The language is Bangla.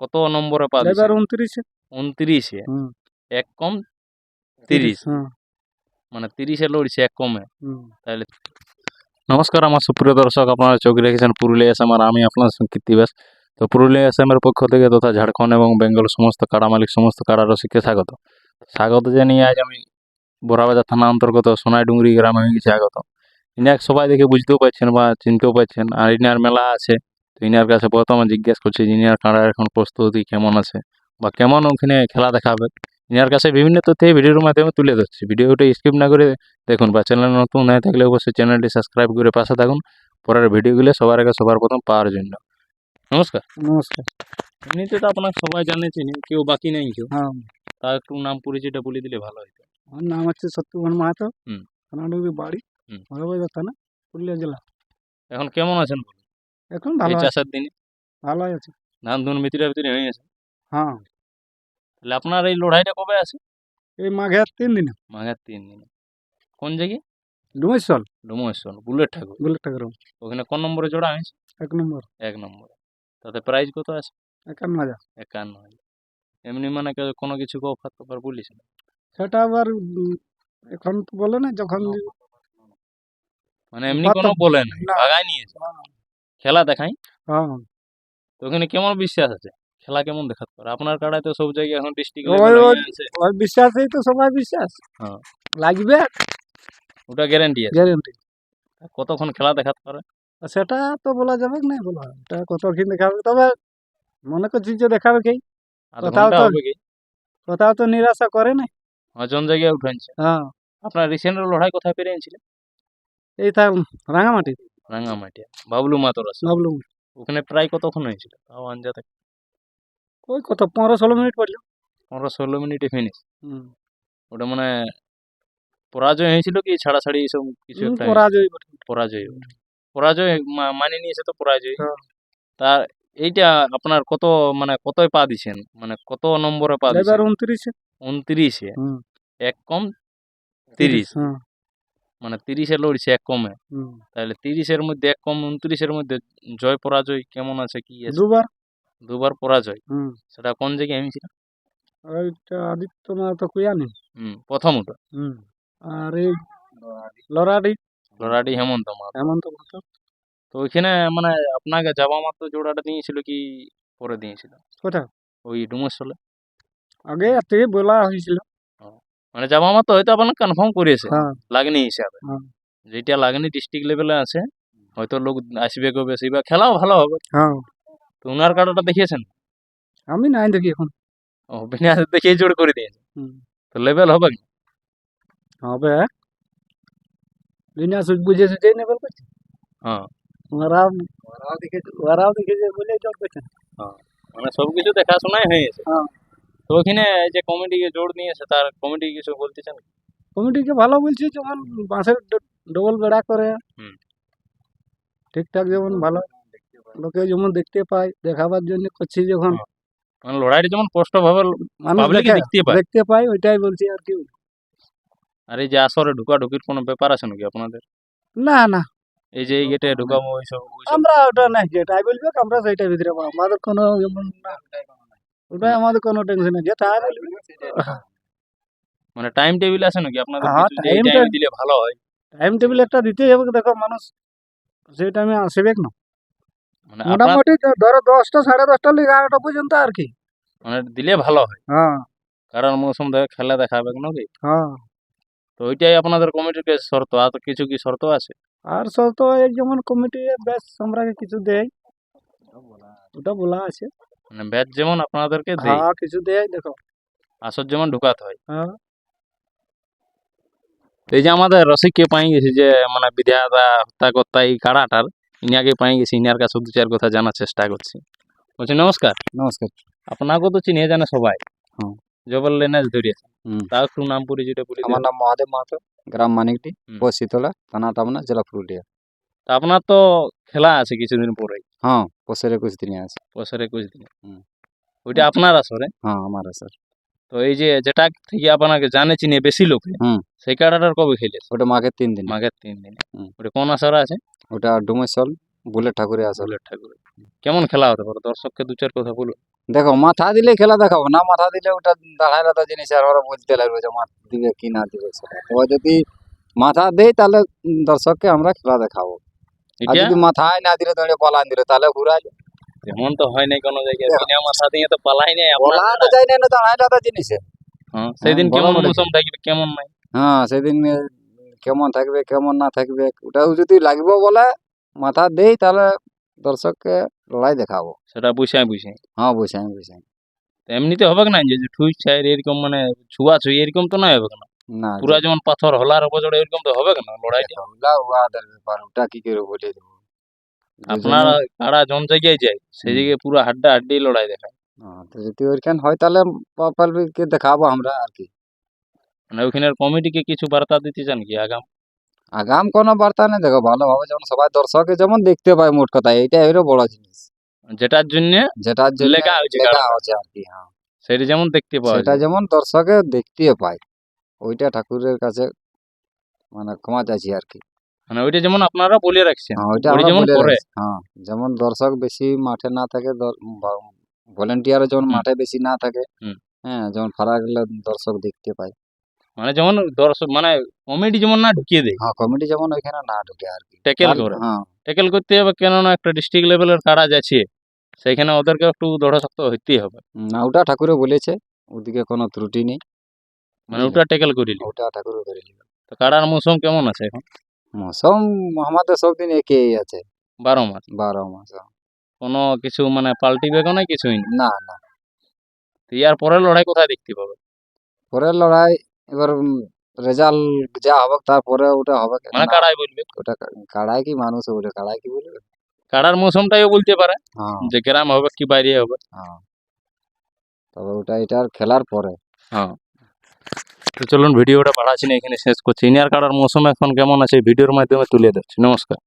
কত নম্বরে পা এবার উনত্রিশে। উনত্রিশে। এক কম তিরিশ মানে তিরিশে লড়ছে এক কমে। তাহলে নমস্কার আমার সুপ্রিয় দর্শক আপনারা চোখ রেখেছেন পুরুলিয়া এসএম আর আমি আপনার সংকীর্তি ব্যাস। তো পুরুলিয়া এসএম এর পক্ষ থেকে তথা ঝাড়খণ্ড এবং বেঙ্গল সমস্ত কাড়া মালিক সমস্ত কাড়া রসিককে স্বাগত। স্বাগত জানিয়ে আজ আমি বোরাবাজার থানা অন্তর্গত সোনাইডুঙ্গরি গ্রামে হয়ে গেছি আগত ইনাক সবাই দেখে বুঝতেও পারছেন বা চিনতেও পারছেন আর ইনার মেলা আছে। তো ইনার কাছে প্রথমে জিজ্ঞেস করছি যে ইনার কাড়ার এখন প্রস্তুতি কেমন আছে? বা কেমন ওখানে খেলা দেখাবে? ইনার কাছে বিভিন্ন তথ্য এই ভিডিওর মাধ্যমে তুলে ধরছি। ভিডিওটা স্কিপ না করে দেখুন বা চ্যানেল নতুন হয়ে থাকলে অবশ্যই চ্যানেলটি সাবস্ক্রাইব করে পাশে থাকুন। পরের ভিডিওগুলো সবার আগে সবার প্রথম পাওয়ার জন্য। নমস্কার। নমস্কার। এমনিতে তো আপনার সবাই জানে চিনি কেউ বাকি নেই কেউ। হ্যাঁ। তার একটু নাম পরিচয়টা বলে দিলে ভালো হতো আমার নাম হচ্ছে সত্যমোহন মাহাতো। হুম। বাড়ি। বড়বাজার থানা পুরুলিয়া জেলা। এখন কেমন আছেন এখন এই ভালো আছে। চাষের দিনে? ভালোই আছে। ধান ধুন ভিতরে ভিতরে হয়ে গেছে? হ্যাঁ। তাহলে আপনার এই লড়াইটা কবে আছে? এই মাঘের তিন দিনে। মাঘের তিন দিনে। কোন জায়গায়? ডুমেশ্বর ডোমেশ্বর বুলেট ঠাকুর। বুলেট ঠাকুর ওখানে কোন নম্বরে জোড়া হয়েছে? এক নম্বর। এক নম্বরে। তাতে প্রাইস কত আছে? একান্ন হাজার। একান্ন হাজার। এমনি মানে কেউ- কোনো কিছু অফার টফার বলিস না? সেটা আবার এখন তো বলে না যখন মানে এমনি কোনো বলে না। না। নিয়েছে। খেলা দেখাই। হ্যাঁ। তো ওখানে কেমন বিশ্বাস আছে? খেলা কেমন দেখাতে? পারে আপনার কাড়ায় তো সব জায়গায় এখন ডিস্ট্রিক্ট ওই- বিশ্বাসেই তো সবাই বিশ্বাস। হ্যাঁ। লাগবে? ওটা গ্যারান্টি আছে। গ্যারেন্টি কতক্ষণ খেলা দেখাতে পারে সেটা তো বলা যাবে না বলা এটা কতক্ষণ দেখাবে? তবে মনে করছি যে দেখাবে কি কোথাও তো- কোথাও তো নিরাশা করে না অজন জায়গায় উঠেছে হ্যাঁ। আপনার রিসেন্ট লড়াই কোথায় পেরিয়েছিলেন এই থাক রাঙামাটি রাঙ্গামাটিয়া বাবলু মাতর আছে। ভাবলুম ওখানে প্রায় কতক্ষণ হয়েছিল? তাও আঞ্জাতে ওই কত পনেরো ষোলো মিনিট পড়ল। পনেরো ষোলো মিনিটে ফিনিশ হুম। ওটা মানে পরাজয় হয়েছিল কি ছাড়াছাড়ি এসব কিছু একটা পরাজয় পরাজয় পরাজয় মানে নিয়েছে তো পরাজয়। হ্যাঁ। তার এইটা আপনার কত মানে কতই পা দিছেন? মানে কত নম্বরে পা দিছেন? উনত্রিশে। উনত্রিশে? এক কম তিরিশ। হ্যাঁ। মানে তিরিশে লড়ছে এক কমে। তাহলে তিরিশের মধ্যে এক কম উনত্রিশের মধ্যে জয় পরাজয় কেমন আছে কি আছে? দুবার। দুবার পরাজয়? সেটা কোন জায়গায় হয়েছিল ওইটা আদিত্যনাথ কুয়ানি। হুম প্রথম ওটা আর এই লরাডি। লড়াটি হেমন্ত ভট্ট তো ওইখানে মানে আপনাকে যাওয়া মাত্র জোড়াটা দিয়েছিল কি পরে দিয়েছিল? কোথা ওই ডুমসলে আগে থেকে বলা হয়েছিল। মানে যাওয়া মাত্র হয়তো আপনার কনফার্ম করেছে হ্যাঁ লাগনি হিসাবে হ্যাঁ। যেটা লাগনি ডিস্ট্রিক্ট লেভেলে আছে হয়তো লোক আসবে কেউ বেশি বা খেলাও ভালো হবে। হ্যাঁ তো উনার কার্ডটা দেখিয়েছেন আমি নাই দেখি এখন। ও বিনা দেখে জোর করে দিয়েছে তো লেভেল হবে কি? হবে। বিনা সুখ বুঝে সুঝে নেবেল করছে হ্যাঁ ওরাও ওরাও দেখে ওরাও দেখেছে বলে জল করছে মানে সবকিছু দেখাশোনাই হয়ে গেছে হ্যাঁ। তো ওখানে যে কমিটিকে জোর দিয়েছে তার কমিটি কিছু বলতেছেন কমিটিকে ভালো বলছি যখন বাঁশের ডবল বেড়া করে ঠিকঠাক যেমন ভালো লোকে যেমন দেখতে পায় দেখাবার জন্য করছি যখন। মানে লড়াইটা যেমন ভাবে পাবলিক দেখতে পায়। দেখতে পায় ওইটাই বলছি আর কি। আর এই যে আসরে ঢুকা ঢুকির কোনো ব্যাপার আছে নাকি আপনাদের? না না। এই যে এই গেটে ঢুকাবো ওইসব আমরা ওটা নাই যেটাই বলবে আমরা সেইটার ভিতরে আমাদের কোনো এমন না ওটাই আমাদের কোনো টেনশন নেই। যেটা বলবে মানে টাইম টেবিল আছে নাকি? আপনাদের হ্যাঁ, টাইমে দিলে ভালো হয়। টাইম টেবিল একটা দিতেই হবে দেখো মানুষ সেই টাইমে আসবে না মানে মোটামুটি ধরো দশটা সাড়ে দশটা লিগে এগারোটা পর্যন্ত আর কি। মানে দিলে ভালো হয়। হ্যাঁ। কারণ মৌসুম দেখে খেলা দেখাবে নাকি? হ্যাঁ। তো ওইটাই আপনাদের কমিটির কাছে শর্ত। আর তো কিছু কি শর্ত আছে? আর সব তো এই যেমন কমিটি বেশ আমরা কিছু দেয় ওটা বলা আছে। মানে ব্যাচ যেমন আপনাদেরকে দেয়। হ্যাঁ কিছু দেয় দেখো। আসর যেমন ঢুকাতে হয়। হ্যাঁ। এই যে আমাদের রসিককে পাই গেছি যে মানে বিধাতা হত্যা কর্তা এই কাড়াটার ইনাকে পাই গেছি ইনার কাছে দু চার কথা জানার চেষ্টা করছি। বলছি নমস্কার। নমস্কার। আপনাকে তো চিনিয়ে জানে সবাই। হুম। জবল লেনাজ ধরিয়েছে। হুম। তাও একটু নাম পরিচয়টা বলে আমার নাম মহাদেব মাহাতো গ্রাম মানিকটি শীতলা থানা টামনা জেলা পুরুলিয়া। তা আপনার তো খেলা আছে কিছুদিন পরে হ্যাঁ পোষের একুশ দিনে আছে। বছর একুশ দিনে। ওইটা আপনার আসরে হ্যাঁ আমার স্যার তো এই যে যেটা থেকে আপনাকে জানে চিনে বেশি লোকে হুম। সেই কাড়াটার কবে খেলে ওটা মাঘের তিন দিন। মাঘের তিন দিনে। ওটা কোন আসরে আছে? ওটা ডুমেশ্বর বুলেট ঠাকুরে আসলে বুলেট ঠাকুর কেমন খেলা হতে পারে? দর্শককে দু চার কথা বলুন। দেখো মাথা দিলে খেলা দেখাবো না মাথা দিলে ওটা দাঁড়ায় তো জিনিস আর ওরা বুঝতে লাগবে যে মাথা দিবে কি না দিবে সেটা। তো যদি মাথা দেয় তাহলে দর্শককে আমরা খেলা দেখাবো। আর যদি মাথায় না দিলে দাঁড়িয়ে পলান দিলে তাহলে ঘুরাই এমন তো হয় নাই কোনো জায়গায়। বিনা মাথা দিয়ে তো পালাই নাই আপনার তো যায় না দাঁড়ায় তো জিনিস হ্যাঁ, সেদিন হ্যাঁ, কেমন মৌসুম থাকবে কেমন নাই? হ্যাঁ সেদিন কেমন থাকবে কেমন না থাকবে ওটাও যদি লাগবে বলে মাথা দেই তাহলে দর্শককে লড়াই দেখাবো। সেটা বুঝাই বুঝাই। হ্যাঁ বুঝাই বুঝাই। এমনিতে হবে না যে যে ঠুই ছাই এরকম মানে ছুয়া ছুঁই এরকম তো নয় হবে না? না পুরা যেমন পাথর হলার উপর এরকম তো হবে না লড়াইটা ওগুলা ওয়াদের ব্যাপার ওটা কি করে বলে দেবো? আপনারা কারা জন জায়গায় যায় সেই জায়গায় পুরো হাড্ডা হাড্ডি লড়াই দেখায়। হ্যাঁ, তো যদি ওইখান হয় তাহলে পালকে দেখাবো আমরা আর কি। মানে ওইখানের কমিটিকে কিছু বার্তা দিতে চান কি আগাম? আগাম কোনো বার্তা নেই দেখো ভালোভাবে যেমন সবাই দর্শকে যেমন দেখতে পায় মোট কথা এইটাই হলো বড় জিনিস। যেটার জন্য যেটার জন্য লেখা হয়েছে আর কি হ্যাঁ। সেটা যেমন দেখতে পাওয়া সেটা যেমন দর্শকে দেখতে পায়। ওইটা ঠাকুরের কাছে মানে ক্ষমা চাইছি আর কি মানে ওইটা যেমন আপনারা বলে রাখছেন হ্যাঁ ওইটা আমরা যেমন বলে করে। রাখছি। হ্যাঁ যেমন দর্শক বেশি মাঠে না থাকে ভলেন্টিয়ারও যেমন হুম। মাঠে বেশি না থাকে হুম। হ্যাঁ যেমন ফারাক গেলে দর্শক দেখতে পায় মানে যেমন দর্শক মানে কমিটি যেমন না ঢুকিয়ে দেয় হ্যাঁ কমিটি যেমন ওইখানে না ঢুকে আর কি ট্যাকেল করে হ্যাঁ ট্যাকেল করতে হবে কেননা একটা ডিস্ট্রিক্ট লেভেলের কারা যাচ্ছে সেখানে ওদেরকে একটু দৃঢ়শক্ত হইতেই হবে না ওটা ঠাকুরে বলেছে ওদিকে কোনো ত্রুটি নেই মানে ওটা ট্যাকেল করিলি ওটা ঠাকুরে করে নিল। তো কারার মৌসুম কেমন আছে এখন? মৌসুম আমাদের সব দিন একই আছে। বারো মাস। বারো মাস হ্যাঁ। কোনো কিছু মানে পাল্টিবে কোনো কিছুই না? না না। তো ইয়ার পরের লড়াই কোথায় দেখতে পাবে? পরের লড়াই এবার রেজাল্ট যা হবে তারপরে ওটা হবে মানে কাড়াই বলবে? ওটা কাড়াই কি মানুষ ওটা কাড়াই কি বলবে? কাড়ার মৌসুমটাইও বলতে পারে। হ্যাঁ। যে গ্রাম হবে কি বাইরে হবে। হ্যাঁ। তবে ওটা এটার খেলার পরে। হ্যাঁ। তো চলুন ভিডিওটা বাড়াচ্ছি না, এখানে শেষ করছি। ইনিয়ার কাটার মৌসুম এখন কেমন আছে? ভিডিওর মাধ্যমে তুলে দিচ্ছি নমস্কার।